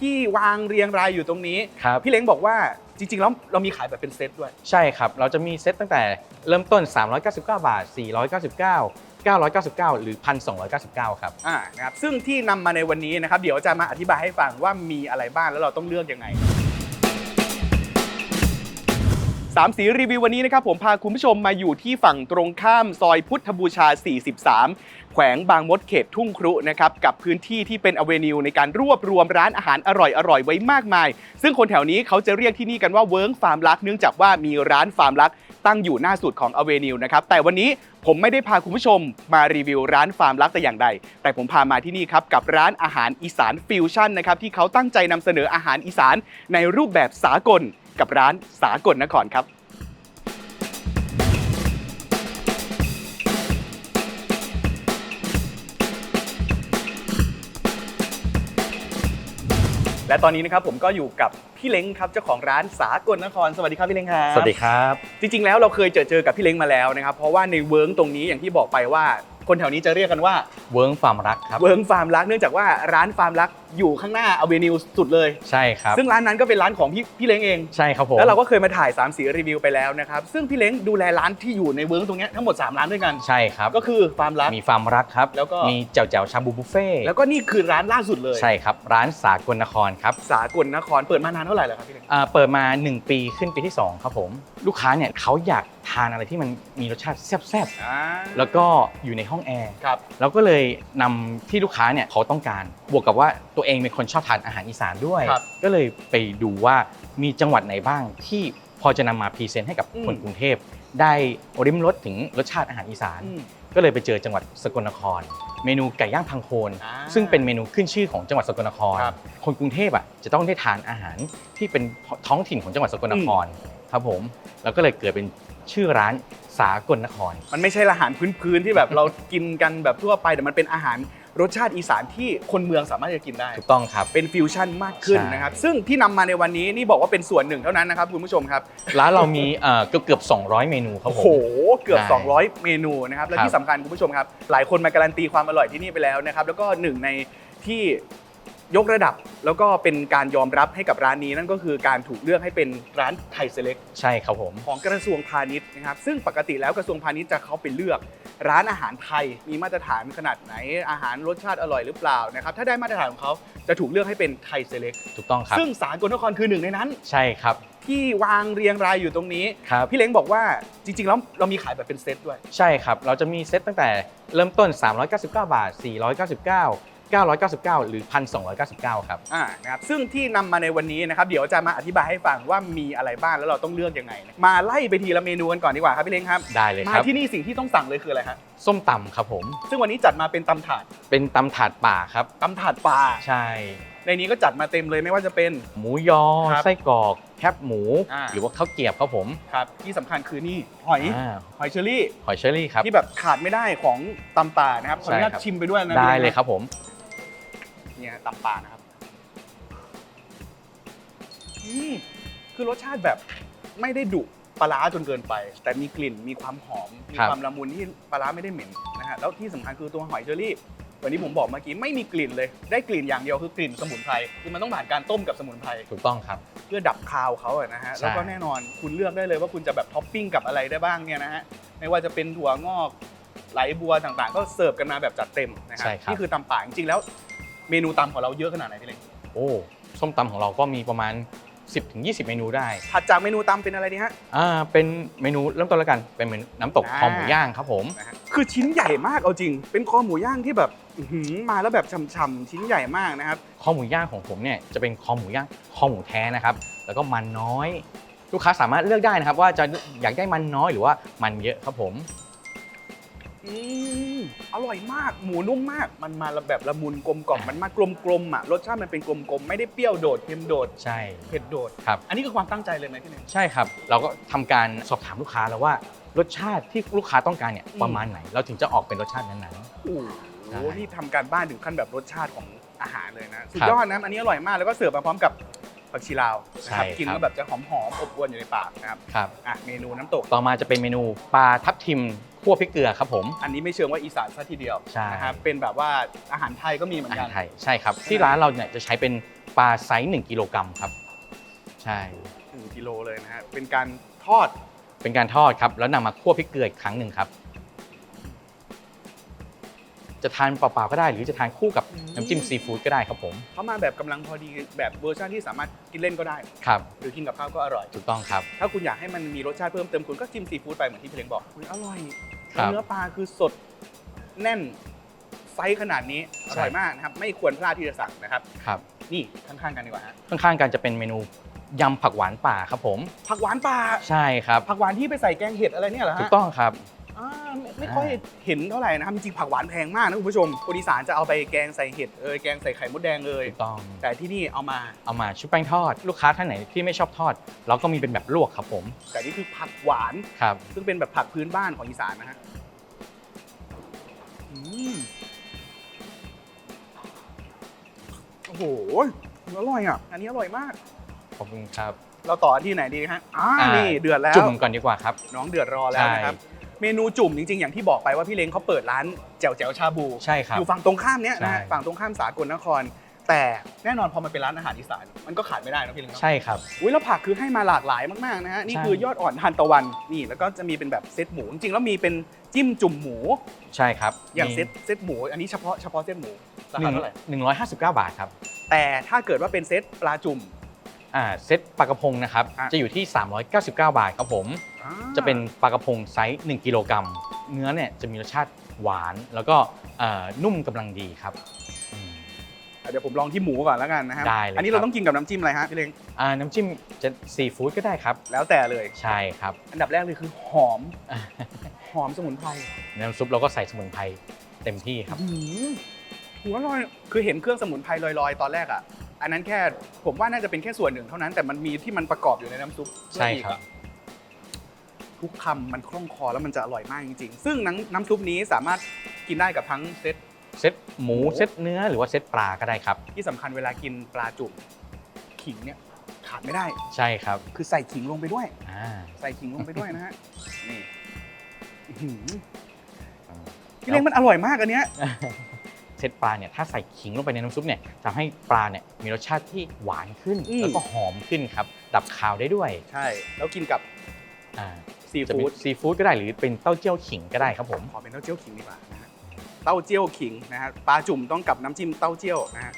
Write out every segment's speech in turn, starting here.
ที่วางเรียงรายอยู่ตรงนี้ ครับ พี่เล้งบอกว่าจริงๆแล้วเรามีขายแบบเป็นเซตด้วย ใช่ครับ เราจะมีเซตตั้งแต่เริ่มต้น 399 บาท 499 999 หรือ 1,299 ครับ อ่านะครับซึ่งที่นำมาในวันนี้นะครับ เดี๋ยวจะมาอธิบายให้ฟังว่ามีอะไรบ้างแล้วเราต้องเลือกยังไง สามสีรีวิววันนี้นะครับผมพาคุณผู้ชมมาอยู่ที่ฝั่งตรงข้ามซอยพุทธบูชา 43 แขวงบางมดเขตทุ่งครุนะครับกับพื้นที่ที่เป็นอเวนิวในการรวบรวมร้านอาหารอร่อยๆไว้มากมาย ซึ่งคนแถวนี้เขาจะเรียกที่นี่กันว่าเวิร์งฟาร์มลักเนื่องจากว่ามีร้านฟาร์มลักตั้งอยู่หน้าสุดของอเวนิวนะครับแต่วันนี้ผมไม่ได้พาคุณผู้ชมมารีวิวร้านฟาร์มลักแต่อย่างใด แต่ผมพามาที่นี่ครับกับร้านอาหารอีสานฟิวชั่นนะครับที่เขาตั้งใจนำเสนออาหารอีสานในรูปแบบสากล กับร้านสากลนครครับและตอนนี้นะครับผมก็อยู่กับพี่เล้งครับเจ้าของร้านสากลนครสวัสดีครับพี่เล้งครับสวัสดีครับ จริงๆแล้วเราเคยเจอเจอกับพี่เล้งมาแล้วนะครับ เพราะว่าในเวิร์งตรงนี้อย่างที่บอกไปว่า คนแถวนี้จะเรียกกันว่าเวิร์งฟาร์มรักครับ เวิร์งฟาร์มรักเนื่องจากว่าร้านฟาร์มรักอยู่ข้างหน้าอเวนิวสุดเลย ใช่ครับ ซึ่งร้านนั้นก็เป็นร้านของพี่พี่เล้งเอง ใช่ครับผม แล้วเราก็เคยมาถ่าย3ามสีรีวิวไปแล้วนะครับ ซึ่งพี่เล้งดูแลร้านที่อยู่ในเวิร์งตรงเนี้ยทั้งหมด 3 ร้านด้วยกัน ใช่ครับ ก็คือฟาร์มรัก มีฟาร์มรักครับ แล้วก็มีแจ่วแจ่วชาบูบุฟเฟ่ต์แล้วก็นี่คือร้านล่าสุดเลย ใช่ครับ ร้านสากลนครครับ สากลนครเปิดมานานเท่าไหร่แล้วครับพี่เล้งอ่าเปิดมา 1 ปีขึ้นปีที่ 2 ครับผม ลูกค้าเนี่ยเขาอยาก ทานอะไรที่มันมีรสชาติแซ่บอ่าๆแล้วก็อยู่ในห้องแอร์ ครับ เราก็เลยนำที่ลูกค้าเนี่ยเขาต้องการ บวกกับว่าตัวเองเป็นคนชอบทานอาหารอีสานด้วย ครับก็เลยไปดูว่ามีจังหวัดไหนบ้างที่พอจะนำมาพรีเซนต์ให้กับอืม คนกรุงเทพได้ริมรสถึงรสชาติอาหารอีสาน อืม ก็เลยไปเจอจังหวัดสกลนคร เมนูไก่ย่างพังโคน อ่าซึ่งเป็นเมนูขึ้นชื่อของจังหวัดสกลนคร ครับคนกรุงเทพอะจะต้องได้ทานอาหารที่เป็นท้องถิ่นของจังหวัดสกลนครครับผมแล้วก็เลยเกิดเป็น ชื่อร้านสากลนคร มันไม่ใช่อาหารพื้นๆที่แบบเรากินกันแบบทั่วไปแต่มันเป็นอาหารรสชาติอีสานที่คนเมืองสามารถจะกินได้ ถูกต้องครับ เป็นฟิวชั่นมากขึ้นใช่ นะครับ ซึ่งที่นำมาในวันนี้นี่บอกว่าเป็นส่วนหนึ่งเท่านั้นนะครับคุณผู้ชมครับ ร้านเรามีเอ่อเกือบเกือบ200 เมนูครับโอ้ผโห ม เกือบ ใช่200 เมนูนะครับ และครับที่สำคัญคุณผู้ชมครับ หลายคนมาการันตีความอร่อยที่นี่ไปแล้วนะครับ แล้วก็หนึ่งในที่ ยกระดับแล้วก็เป็นการยอมรับให้กับร้านนี้นั่นก็คือการถูกเลือกให้เป็นร้านไทยเซเล็กใช่ครับผมของกระทรวงพาณิชย์นะครับซึ่งปกติแล้วกระทรวงพาณิชย์จะเขาไปเลือก ร้านอาหารไทยมีมาตรฐานขนาดไหนอาหารรสชาติอร่อยหรือเปล่านะครับถ้าได้มาตรฐานของเขาจะถูกเลือกให้เป็นไทยเซเล็กถูกต้องครับ ซึ่งสากลนครคือหนึ่งในนั้น ใช่ครับ ที่วางเรียงรายอยู่ตรงนี้ ครับพี่เล้งบอกว่าจริงๆแล้วเรามีขายแบบเป็นเซตด้วย ใช่ครับ เราจะมีเซตตั้งแต่เริ่มต้น 399 บาท 499 999 หรือ 1,299 ครับ อ่านะครับซึ่งที่นำมาในวันนี้นะครับเดี๋ยวจะมาอธิบายให้ฟังว่ามีอะไรบ้างแล้วเราต้องเลือกยังไงนะมาไล่ไปทีละเมนูกันก่อนดีกว่าครับพี่เล้งครับได้เลยมาครับ ที่นี่สิ่งที่ต้องสั่งเลยคืออะไรฮะส้มตำครับผม ซึ่งวันนี้จัดมาเป็นตำถาดเป็นตำถาดป่าครับ ตำถาดปลาใช่ ในนี้ก็จัดมาเต็มเลยไม่ว่าจะเป็น หมูยอ ครับไส้กรอก แคบหมู อ่า หรือว่าข้าวเกรียบครับผมครับที่สำคัญคือนี่หอยอ่าหอยเชอรี่ หอยเชอรี่ครับ ที่แบบขาดไม่ได้ของตำป่านะครับขออนุญาตใช่ครับ ชิมไปด้วยนะได้พี่เลยครับผม เนี่ยตำป่านะครับอืมคือรสชาติแบบไม่ได้ดุปลาร้าจนเกินไป แต่มีกลิ่นมีความหอม มีครับความละมุนที่ปลาร้าไม่ได้เหม็นนะฮะแล้วที่สำคัญคือตัวหอยเชอรี่วันนี้ผมบอกเมื่อกี้ไม่มีกลิ่นเลย ได้กลิ่นอย่างเดียวคือกลิ่นสมุนไพรคือมันต้องผ่านการต้มกับสมุนไพรถูกต้องครับ เพื่อดับคาวเขาอะนะฮะใช่ แล้วก็แน่นอนคุณเลือกได้เลยว่าคุณจะแบบท็อปปิ้งกับอะไรได้บ้างเนี่ยนะฮะไม่ว่าจะเป็นถั่วงอกไหลบัวต่างๆ ก็เสิร์ฟกันมาแบบจัดเต็มนะครัใช่ครับ นี่คือตำป่าจริงๆแล้ว เมนูตำของเราเยอะขนาดไหนพี่เล็กโอ้ส้มตำของเราก็มีประมาณ 10-20 เมนูได้ถัดจากเมนูตำเป็นอะไรดีฮะ อ่าเป็นเมนูเริ่มต้นแล้วกันเป็นเมนูน้ำตกอ่าคอหมูย่างครับผมนะฮะคือชิ้นใหญ่มากเอาจริง เป็นคอหมูย่างที่แบบอื้อหือมาแล้วแบบฉ่ำๆชิ้นใหญ่มากนะครับ คอหมูย่างของผมเนี่ยจะเป็นคอหมูย่างคอหมูแท้นะครับ แล้วก็มันน้อย ลูกค้าสามารถเลือกได้นะครับ ว่าจะอยากได้มันน้อยหรือว่ามันเยอะครับผม อืมอร่อยมาก หมูนุ่มมาก มันมาแบบละมุนกลมกล่อม มันมากลมๆอะ รสชาติมันเป็นกลมๆ ไม่ได้เปรี้ยวโดดเค็มโดด ใช่ เผ็ดโดด ครับ อันนี้คือความตั้งใจเลยไหมพี่เล็กใช่ครับ เราก็ทำการสอบถามลูกค้าแล้วว่ารสชาติที่ลูกค้าต้องการเนี่ยอืม ประมาณไหน เราถึงจะออกเป็นรสชาตินั้น โอ้ใช่โหนี่ทำการบ้านถึงขั้นแบบรสชาติของอาหารเลยนะ สุดครับ ยอดนะ อันนี้อร่อยมาก แล้วก็เสิร์ฟมาพร้อมกับ ผักชีลาวนะครับใช่กินครับก็แบบจะหอมหอมๆอบอวนอยู่ในปากนะครับๆครับ อะเมนูน้ำตก ต่อมาจะเป็นเมนูปลาทับทิมคั่วพริกเกลือครับผม อันนี้ไม่เชิงว่าอีสานซะทีเดียวใช่ นะครับเป็นแบบว่าอาหารไทยก็มีเหมือนอากัหานรไทยใช่ครับ ที่ร้านเราเนี่ยจะใช้เป็นปลาไซส์1กิโลกรัมครับ ใช่ หนึ่งกิโลเลยนะฮะเป็นการทอดเป็นการทอดครับ แล้วนำมาคั่วพริกเกลืออีกครั้งหนึ่งครับ จะทานเปล่าๆก็ได้ หรือจะทานคู่กับอืมน้ำจิ้มซีฟู้ดก็ได้ครับผมเขามาแบบกำลังพอดีแบบเวอร์ชันที่สามารถกินเล่นก็ได้ ครับ หรือกินกับข้าวก็อร่อย ถูกต้องครับ ถ้าคุณอยากให้มันมีรสชาติเพิ่มเติมคุณก็จิ้มซีฟู้ดไปเหมือนที่พี่เล้งบอกอุ๊ยอร่อยครับ เนื้อปลาคือสดแน่นไซส์ขนาดนี้อร่อยมากนะครับไม่ควรพลาดที่จะสั่งนะครับ ครับนี่ข้างๆกันดีกว่าฮะข้างๆกันจะเป็นเมนูยำผักหวานป่าครับผม ผักหวานป่าใช่ครับ ผักหวานที่ไปใส่แกงเห็ดอะไรเนี่ยเหรอฮะ ถูกต้องครับ อ่าไม่ไม่ค่อยเห็นเท่าไหร่นะครับจริงๆผักหวานแพงมากนะคุณผู้ชมคนอีสานจะเอาไปแกงใส่เห็ดเอยแกงใส่ไข่มดแดงเลย ถูกต้อง แต่ที่นี่เอามาเอามาชุบแป้งทอด ลูกค้าท่านไหนที่ไม่ชอบทอด เราก็มีเป็นแบบลวกครับผมแต่นี่คือผักหวาน ครับ ซึ่งเป็นแบบผักพื้นบ้านของอีสานนะฮะอืมโอ้โห อร่อยอะ อันนี้อร่อยมาก ขอบคุณครับ เราต่อที่ไหนดีฮะอ่าอ่านี่เดือดแล้ว จุ่มก่อนดีกว่าครับ น้องเดือดรอแล้วนะครับ เมนูจุ่มจริงๆ อย่างที่บอกไปว่าพี่เล้งเขาเปิดร้านแจ่วแจ๋วชาบูใช่ครับอยู่ฝั่งตรงข้ามเนี้ยนะฮะใช่ ฝั่งตรงข้ามสากลนคร แต่แน่นอนพอมันเป็นร้านอาหารอีสานมันก็ขาดไม่ได้นะพี่เล้งเนาะ ใช่ครับ อุ้ยแล้วผักคือให้มาหลากหลายมากๆนะฮะนี่ใช่คือยอดอ่อนทานตะวันนี่แล้วก็จะมีเป็นแบบเซตหมูจริงๆแล้วมีเป็นจิ้มจุ่มหมู ใช่ครับอย่างมีเซตเซตหมู อันนี้เฉพาะเฉพาะเซตหมูราหคานึ่งเท่าไหร่หนึ่งร้อยห้าสิบเก้าบาทครับแต่ถ้าเกิดว่าเป็นเซตปลาจุ่ม อ่าเซตปลากระพงนะครับ อะ จะอยู่ที่ 399 บาทครับผมอ่า จะเป็นปลากระพงไซส์1กิโลกรัมเนื้อเนี่ยจะมีรสชาติหวานแล้วก็เอ่อนุ่มกำลังดีครับอืมเดี๋ยวผมลองที่หมูก่อนแล้วกันนะครับได้เลยอันนี้ครัเราบต้องกินกับน้ำจิ้มอะไรฮะพี่เล้งอ่าน้ำจิ้มจะซีฟู้ดก็ได้ครับ แล้วแต่เลยใช่ครับ อันดับแรกเลยคือหอมหอมสมุนไพรน้ำซุปเราก็ใส่สมุนไพรเต็มที่ครับหืมหัวอร่อยคือเห็นเครื่องสมุนไพรลอยๆ ตอนแรกอะ อันนั้นแค่ผมว่าน่าจะเป็นแค่ส่วนหนึ่งเท่านั้นแต่มันมีที่มันประกอบอยู่ในน้ำซุปใช่อีกครับอะ ทุกคำมันคล่องคอแล้วมันจะอร่อยมากจริงๆ ซึ่งน้ำน้ำซุปนี้สามารถกินได้กับทั้งเซตเซตหมูเซตเนื้อหรือว่าเซตปลาก็ได้ครับ ที่สำคัญเวลากินปลาจุ่มขิงเนี่ยขาดไม่ได้ ใช่ครับคือใส่ขิงลงไปด้วย อ่า ใส่ขิงลงไปด้วยนะฮะ นี่อื้อหือพี่แล้วเล้งมันอร่อยมากอันเนี้ย เซตปลาเนี่ยถ้าใส่ขิงลงไปในน้ำซุปเนี่ยทำให้ปลาเนี่ยมีรสชาติที่หวานขึ้น อืม แล้วก็หอมขึ้นครับ ดับคาวได้ด้วยใช่ แล้วกินกับอ่า ซีจะเป็ฟู้นดซีฟู้ดก็ได้หรือเป็นเต้าเจี้ยวขิงก็ได้ครับผม ขอเป็นเต้าเจี้ยวขิงดีกว่านะฮะเต้าเจี้ยวขิงนะฮะปลาจุ่มต้องกับน้ำจิ้มเต้าเจี้ยวนะฮะ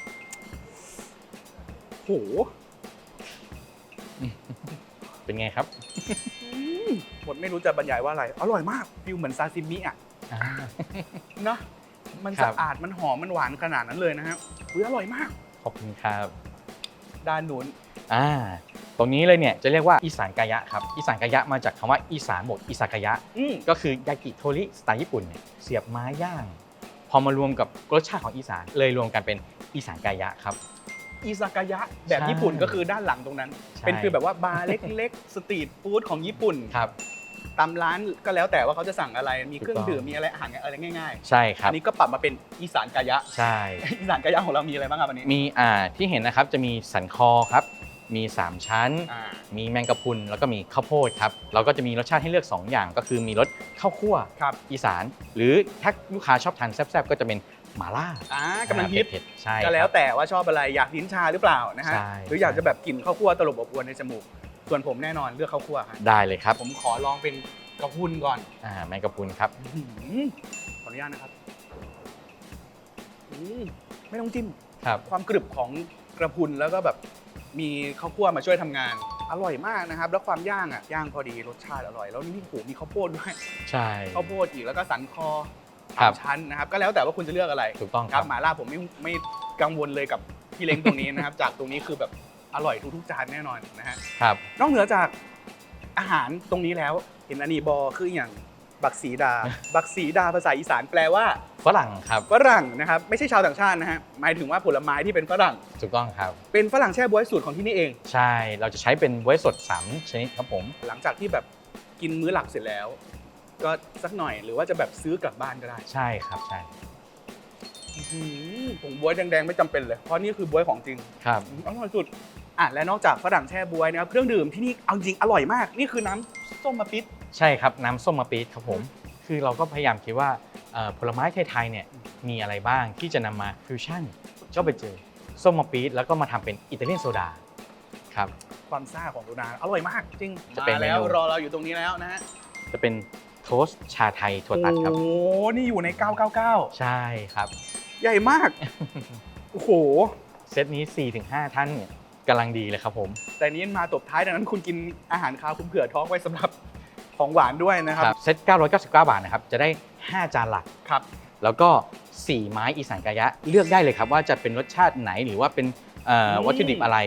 โหเป็นไงครับหมดไม่รู้จะบรรยายว่าอะไร อร่อยมากฟิลเหมือนซาซิมิอะอ่า เนอะมันครัสะบ อาดมันหอมมันหวานขนาดนั้นเลยนะฮะอุ้ยอร่อยมาก ขอบคุณครับด้านนู้นอ่า ตรงนี้เลยเนี่ยจะเรียกว่าอีสานกายะครับอีสานกายะมาจากคำว่าอีสานบวกอิซากายะอืมก็คือยากิโทริสไตล์ญี่ปุ่นเนี่ยเสียบไม้ย่าง พอมารวมกับรสชาติของอีสานเลยรวมกันเป็นอีสานกายะครับอิซากายะแบบใช่ญี่ปุ่นก็คือด้านหลังตรงนั้นใช่เป็นคือแบบว่าบาร์เล็กๆ สตรีทฟู้ดของญี่ปุ่นครับตามร้านก็แล้วแต่ว่าเขาจะสั่งอะไรมีเครื่องถูกต้องดื่มมีอะไรอาหารอะไรง่ายใช่คๆรัอับนนี้ก็ปรับมาเป็นอีสานกายะ ใช่ อีสานกายะของเรามีอะไรบ้างครับวันนี้มีอ่าที่เห็นนะครับจะมีสันคอครับ มี 3 ชั้น อ่ามีแมงกะพรุนแล้วก็มีข้าวโพดครับ เราก็จะมีรสชาติให้เลือก 2 อย่าง ก็คือมีรสข้าวคั่วครับอีสาน หรือถ้าลูกค้าชอบทานแซ่บๆ ก็จะเป็นหม่าล่าอ่ากำลังฮิต เผ็ดๆใช่ ก็แล้วครับแต่ว่าชอบอะไรอยากลิ้นชาหรือเปล่านะฮะใช่ หรืออยากจะแบบกลิ่นข้าวคั่วตลบอบอวนในจมูก ส่วนผมแน่นอนเลือกข้าวคั่วฮะได้เลยครับผมขอลองเป็นกระพุนก่อนอ่าแมงกะพรุนครับ อื้อหือขออนุญาตนะครับอืมไม่ต้องจิ้ม ครับ ความกรึบของกระพุนแล้วก็แบบ มีข้าวคั่วมาช่วยทำงาน อร่อยมากนะครับ แล้วความย่างอะย่างพอดีรสชาติอร่อย แล้วนี่โอ้โหมีข้าวโพดด้วยใช่ ข้าวโพดอีกแล้วก็สันคอครับสามชั้นนะครับก็แล้วแต่ว่าคุณจะเลือกอะไรถูกต้องคครัรับบหมาล่าผมไม่ไม่กังวลเลยกับพี่เล้งตรงนี้นะครับ จากตรงนี้คือแบบอร่อยทุกๆจานแน่นอนนะฮะ ครับ นอกเหนือจากอาหารตรงนี้แล้ว เห็นอันนี้บอคืออย่าง บักสีดา บักสีดาภาษาอีสานแปลว่าฝรั่งครับฝรั่งนะครับไม่ใช่ชาวต่างชาตินะฮะหมายถึงว่าผลไม้ที่เป็นฝรั่ง ถูกต้องครับ เป็นฝรั่งแช่บ๊วยสูตรของที่นี่เอง ใช่เราจะใช้เป็นบ๊วยสด3ชนิดครับผม หลังจากที่แบบกินมื้อหลักเสร็จแล้ว ก็สักหน่อยหรือว่าจะแบบซื้อกลับบ้านก็ได้ใช่ครับใช่อื้อหือผงบ๊วยแดงๆไม่จำเป็นเลยเพราะนี่คือบ๊วยของจริง ครับ อร่อยสุด อะและนอกจากฝรั่งแช่บ๊วยนะครับเครื่องดื่มที่นี่เอาจริงอร่อยมาก นี่คือน้ำส้มมะปิด ใช่ครับน้ำส้มมะปี๊ดครับผม คือเราก็พยายามคิดว่าเอ่อผลไม้ไทยๆเนี่ยมีอะไรบ้างที่จะนำมาฟิวชั่นก็ไปเจอส้มมะปี๊ดแล้วก็มาทำเป็นอิตาเลียนโซดาครับความซ่าของดูนาอร่อยมากจริงจะเป็นมาแล้วเมนู รอเราอยู่ตรงนี้แล้วนะฮะจะเป็นโทสต์ชาไทยถั่วตัดครับ โอ้โหนี่อยู่ใน 999 ใช่ครับ ใหญ่มาก โอ้โห เซตนี้ 4-5 ท่านเนี่ยกำลังดีเลยครับผม แต่นี้มาตบท้ายดังนั้นคุณกินอาหารคาวคุณเผื่อท้องไว้สำหรับ ของหวานด้วยนะครับ เซต999 บาทนะครับ จะได้ 5 จานหลัก ครับ แล้วก็ 4 ไม้อีสานกายะ เลือกได้เลยครับว่าจะเป็นรสชาติไหนหรือว่าเป็นเอ่ออืมวัตถุดิบอะไร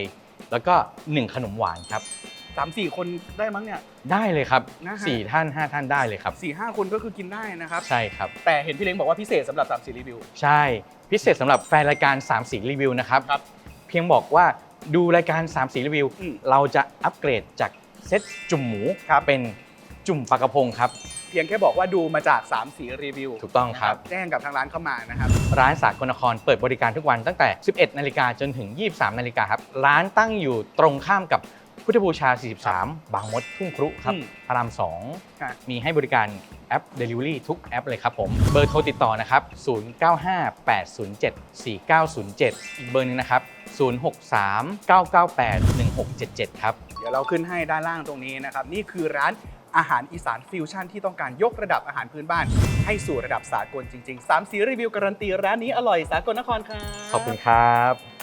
แล้วก็ 1 ขนมหวานครับ สามสี่คนได้มั้งเนี่ย ได้เลยครับ นะฮะ 4 ท่าน 5 ท่านได้เลยครับ สี่ห้าคนก็คือกินได้นะครับ ใช่ครับ แต่เห็นพี่เล้งบอกว่าพิเศษสำหรับสามสี่รีวิว ใช่พิเศษสำหรับแฟนรายการ 3 สีรีวิวนะครับครับเพียงบอกว่าดูรายการ 3 สีรีวิว อืมเราจะอัปเกรดจากเซตจุ่มหมูครับ เป็น จุ่มปลากระพงครับ เพียงแค่บอกว่าดูมาจาก 3 สีรีวิวถูกต้องครับนะแจ้งกับทางร้านเข้ามานะครับ ร้านสากลนครเปิดบริการทุกวันตั้งแต่ 11 นาฬิกาจนถึง 23 นาฬิกาครับ ร้านตั้งอยู่ตรงข้ามกับพุทธบูชา 43 บางมดทุ่งครุครับอืมพระรามค่ะ2มีให้บริการแอป Delivery ทุกแอปเลยครับผม เบอร์โทรติดต่อนะครับ 0958074907 อีกเบอร์หนึงนะครับ 063-998-1677 ครับ เดี๋ยวเราขึ้นให้ด้านล่างตรงนี้นะครับ นี่คือร้าน อาหารอีสานฟิวชั่นที่ต้องการยกระดับอาหารพื้นบ้าน ให้สู่ระดับสากลจริงๆ3สีรีวิวการันตีร้านนี้อร่อยสากลนครครับ ขอบคุณครับ